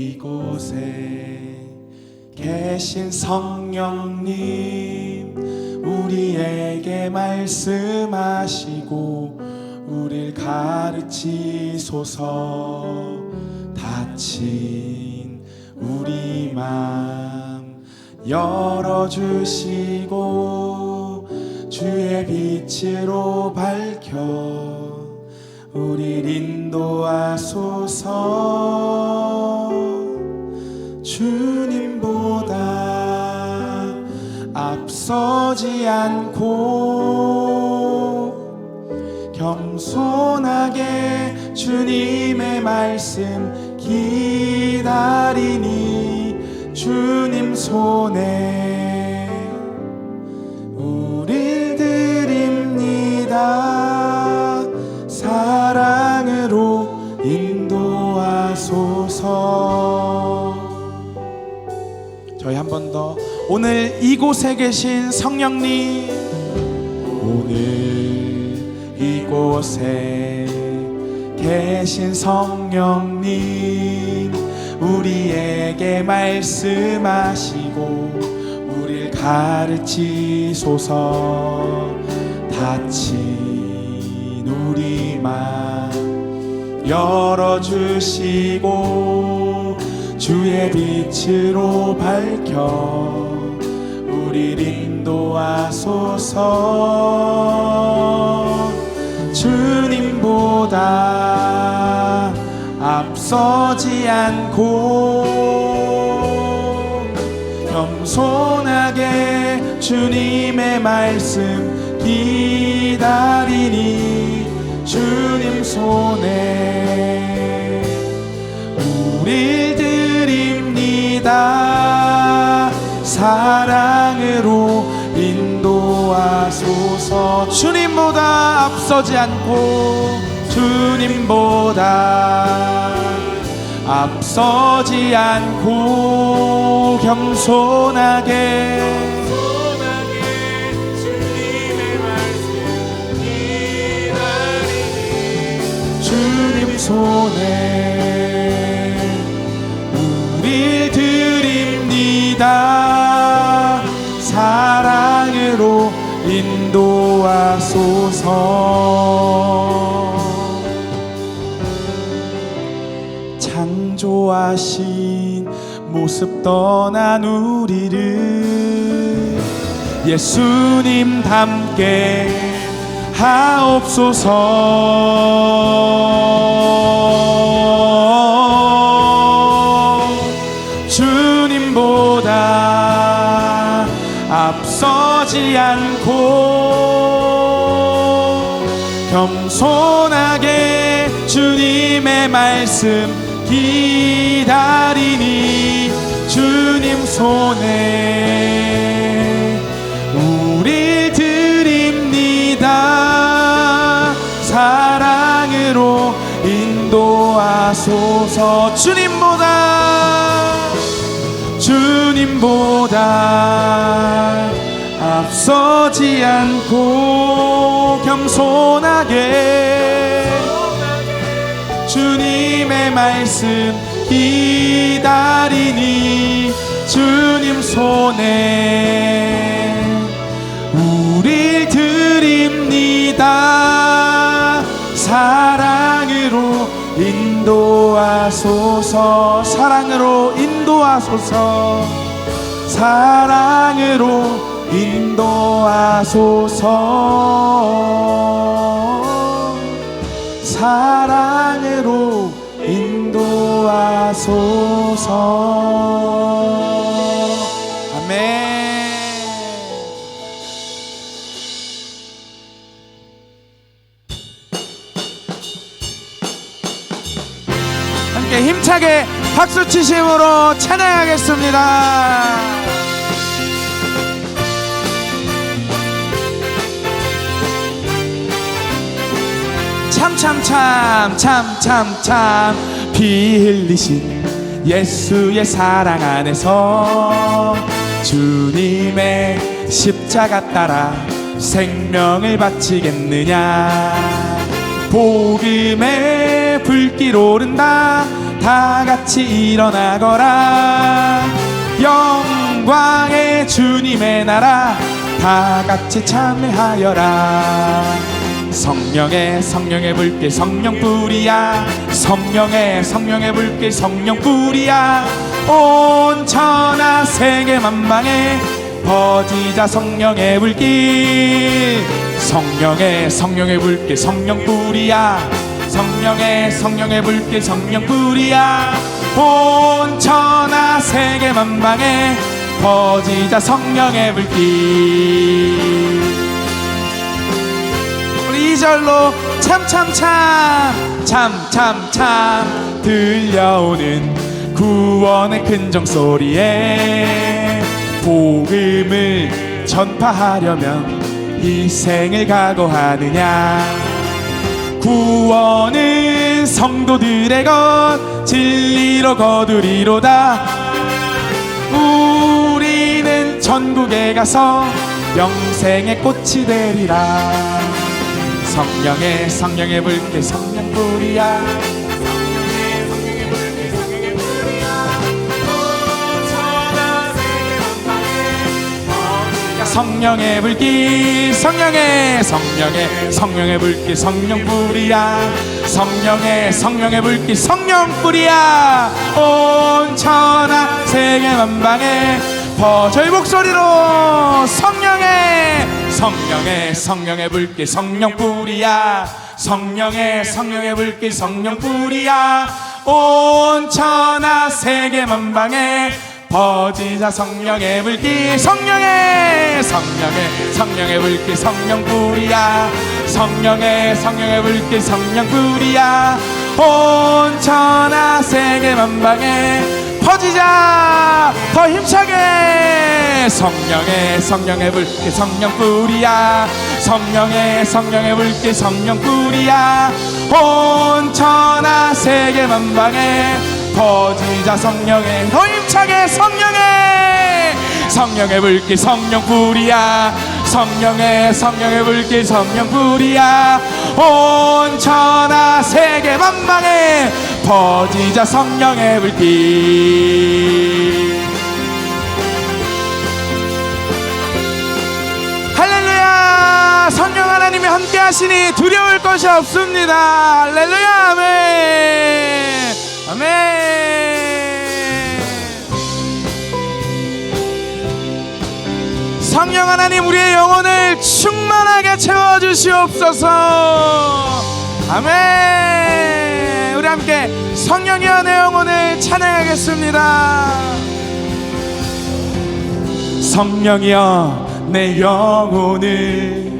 이곳에 계신 성령님 우리에게 말씀하시고 우릴 가르치소서. 닫힌 우리 맘 열어주시고 주의 빛으로 밝혀 우릴 인도하소서 주님보다 앞서지 않고 겸손하게 주님의 말씀 기다리니 주님 손에 더. 오늘 이곳에 계신 성령님. 오늘 이곳에 계신 성령님. 우리에게 말씀하시고 우릴 가르치소서. 닫힌 우리 맘 열어주시고 주의 빛으로 밝혀 우릴 인도하소서. 주님보다 앞서지 않고 겸손하게 주님의 말씀 기다리니 주님 손에 사랑으로 인도하소서. 주님보다 앞서지 않고 주님보다 앞서지 않고 겸손하게 주님 손에 우릴 드립니다 도하소서. 창조하신 모습 떠난 우리를 예수님 닮게 하옵소서. 주님보다 앞서지 않고 겸손하게 주님의 말씀 기다리니 주님 손에 우릴 드립니다. 사랑으로 인도하소서. 주님보다 주님보다 앞서지 않고 겸손 하게. 주님의 말씀 기다리니 주님 손에 우릴 드립니다. 사랑으로 인도하소서. 사랑으로 인도하소서. 사랑으로 인도하소서 사랑으로 인도하소서 아멘 함께 힘차게 박수 치심으로 찬양하겠습니다. 참 참 참 참 참 참. 피 흘리신 예수의 사랑 안에서 주님의 십자가 따라 생명을 바치겠느냐? 복음의 불길 오른다. 다 같이 일어나거라. 영광의 주님의 나라. 다 같이 참여하여라 성령의 성령의 불길 성령 뿌리야. 성령의 성령의 불길 성령 뿌리야. 온 천하 세계 만방에 퍼지자 성령의 불길. 성령의 성령의 불길 성령 뿌리야. 성령의 성령의 불길 성령 뿌리야. 온 천하 세계 만방에 퍼지자 성령의 불길 2절로 참참참 참참참 들려오는 구원의 큰정소리에 복음을 전파하려면 희생을 각오하느냐? 구원은 성도들의 것 진리로 거두리로다. 우리는 전국에 가서 영생의 꽃이 되리라 성령의 성령의 불길 성령 불이야. 성령의 불길 성령의 성령의 성령의 불길 성령 불이야. 성령의 성령의 불길 성령 불이야. 온 천하 세계 만방에 퍼 저희 목소리로. 성령의 성령의 성령의 불길 성령 불이야. 성령의 성령의 불길 성령 불이야. 온 천하 세계 만방에 퍼지자 성령의 불길 성령의 성령의 성령의 불길 성령 불이야. 성령의 성령의 불길 성령 불이야. 온 천하 세계 만방에 퍼지자 더 힘차게 성령의 성령의 불길 성령 불이야. 성령의 성령의 불길 성령 불이야. 온 천하 세계 만방에 퍼지자 성령의 더 힘차게 성령의 성령의 불길 성령 불이야. 성령의 성령의 불길 성령 불이야. 온 천하 세계 만방에 퍼지자 성령의 불길 함께 하시니 두려울 것이 없습니다. 할렐루야 아멘. 아멘. 성령 하나님 우리의 영혼을 충만하게 채워주시옵소서. 아멘. 우리 함께 성령이여 내 영혼을 찬양하겠습니다. 성령이여 내 영혼을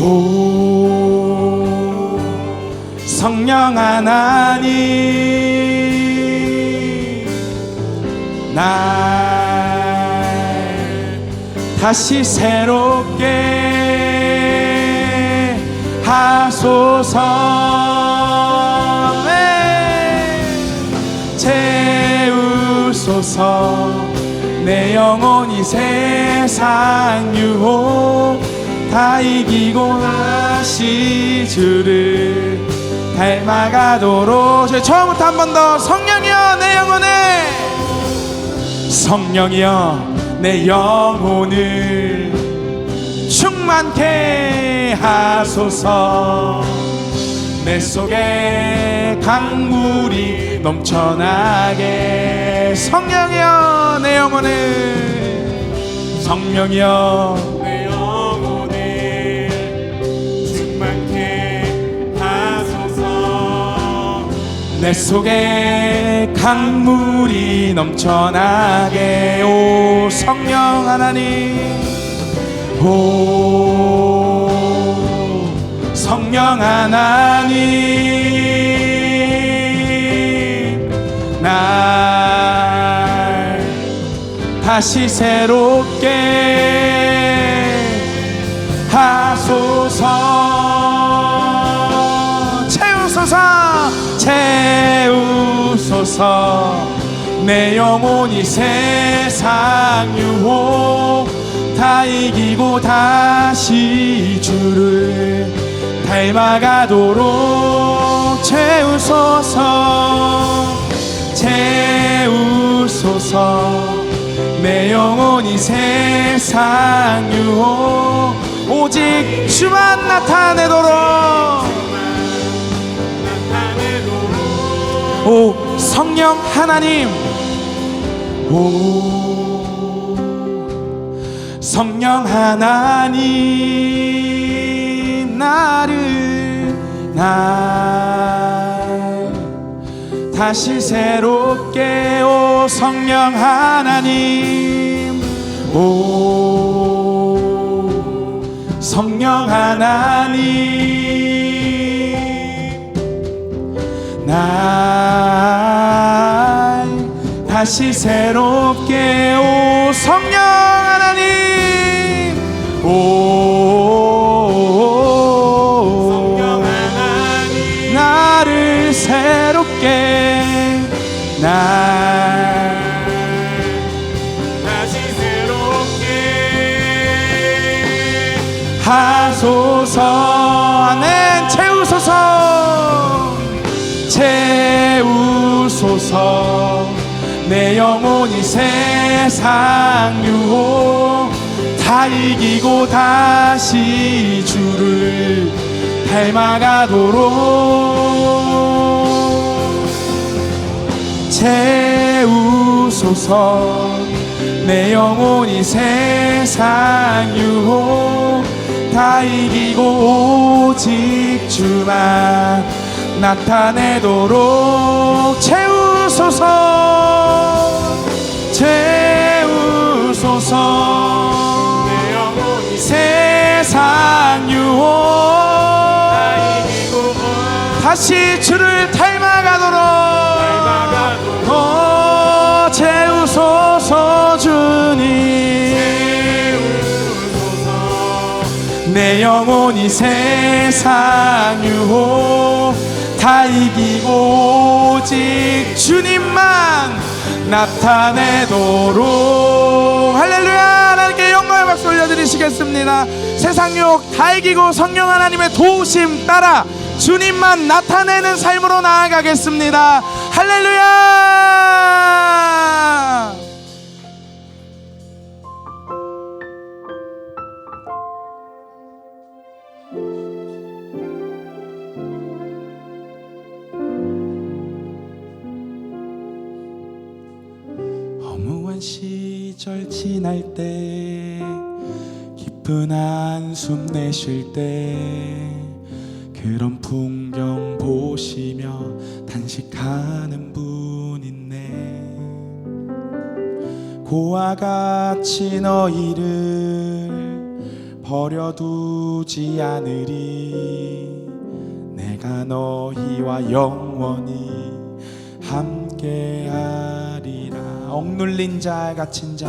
오 성령 하나님 날 다시 새롭게 하소서 네. 채우소서 내 영혼이 세상 유혹 다 이기고 다시 주를 닮아가도록 저희 처음부터 한 번 더 성령이여 내 영혼을. 성령이여 내 영혼을 충만케 하소서. 내 속에 강물이 넘쳐나게. 성령이여 내 영혼을. 성령이여 내 속에 강물이 넘쳐나게 오 성령 하나님. 오 성령 하나님. 날 다시 새롭게 하소서. 채우소서. 채우소서. 내 영혼이 세상 유혹 다 이기고 다시 주를 닮아가도록 채우소서. 채우소서. 내 영혼이 세상 유혹 오직 주만 나타내도록 성령 하나님. 오 성령 하나님 나를 날 다시 새롭게 오 성령 하나님. 오 성령 하나님 날 다시 새롭게 오 성령 하나님. 오 세상 유혹 다 이기고 다시 주를 닮아가도록 채우소서. 내 영혼이 세상 유혹 다 이기고 오직 주만 나타내도록 채우소서 채우소서. 내 영혼이 세상 유혹. 다시 주를 닮아가도록 어, 채우소서 주님. 내 영혼이 세상 유혹. 다 이기고 오직 주님만 나타내도록. 할렐루야. 하나님께 영광의 박수 올려드리시겠습니다. 세상 유혹 다 이기고 성령 하나님의 도우심 따라 주님만 나타내는 삶으로 나아가겠습니다. 할렐루야 날 때 깊은 한숨 내쉴 때 그런 풍경 보시며 단식하는 분 있네. 고와 같이 너희를 버려두지 않으리. 내가 너희와 영원히 함께하리라. 억눌린 자 갇힌 자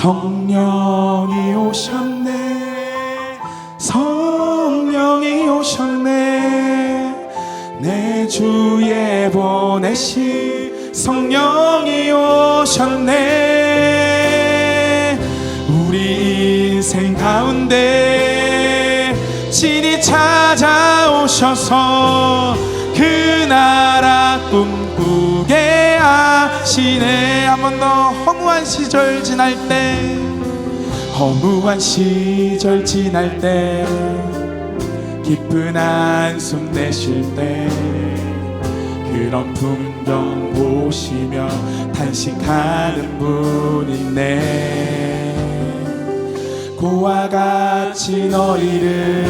성령이 오셨네. 성령이 오셨네. 내 주에 보내신 성령이 오셨네. 우리 인생 가운데 친히 찾아오셔서 그 나라 꿈꾸게 하시네 한번 더 허무한 시절 지날 때 허무한 시절 지날 때 깊은 한숨 내쉴 때 그런 풍경 보시며 탄식하는 분 있네 고와 같이 너희를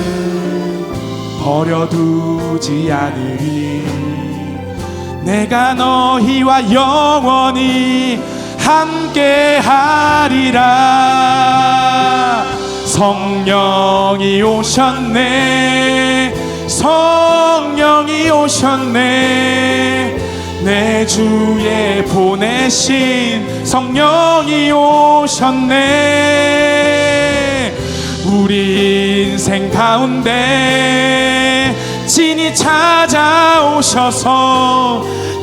버려두지 않으리 내가 너희와 영원히 함께하리라. 성령이 오셨네. 성령이 오셨네. 내 주에 보내신 성령이 오셨네. 우리 인생 가운데 진이 찾아오셔서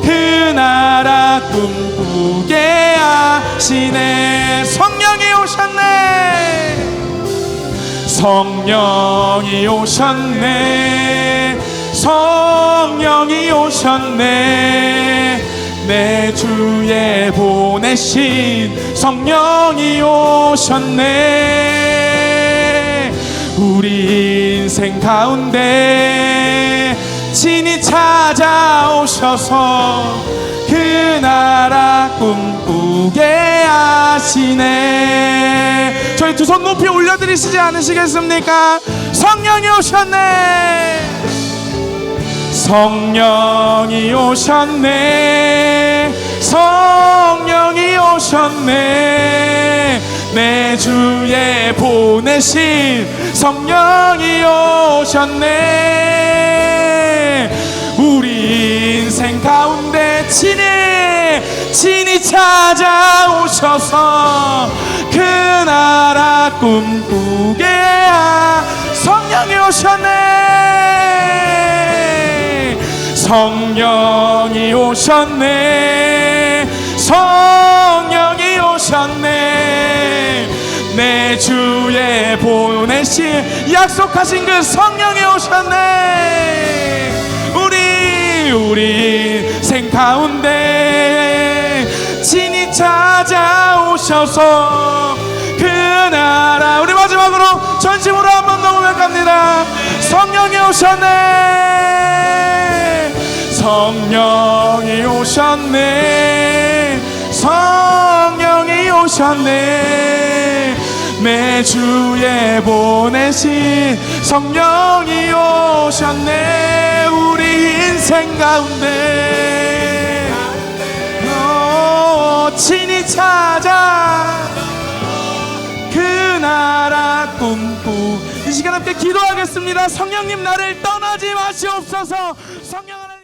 그 나라 꿈꾸게 하시네. 성령이 오셨네. 성령이 오셨네. 성령이 오셨네. 내 주에 보내신 성령이 오셨네 우리 인생 가운데 진이 찾아오셔서 그 나라 꿈꾸게 하시네. 저희 두 손 높이 올려드리시지 않으시겠습니까? 성령이 오셨네. 성령이 오셨네. 성령이 오셨네. 내 주에 보내신 성령이 오셨네. 우리 인생 가운데 친히 친히 찾아오셔서 그 나라 꿈꾸게 하 성령이 오셨네. 성령이 오셨네. 성령이 오셨네 내 주에 보내신 약속하신 그 성령이 오셨네. 우리 우리 생 가운데 진이 찾아오셔서 그 나라 우리 마지막으로 전심으로 한 번 더 고백합니다. 성령이 오셨네. 성령이 오셨네. 성령이 오셨네 내 주에 보내신 성령이 오셨네 우리 인생 가운데. 어, 친히 찾아. 그 나라 꿈꾸. 이 시간 함께 기도하겠습니다. 성령님 나를 떠나지 마시옵소서. 성령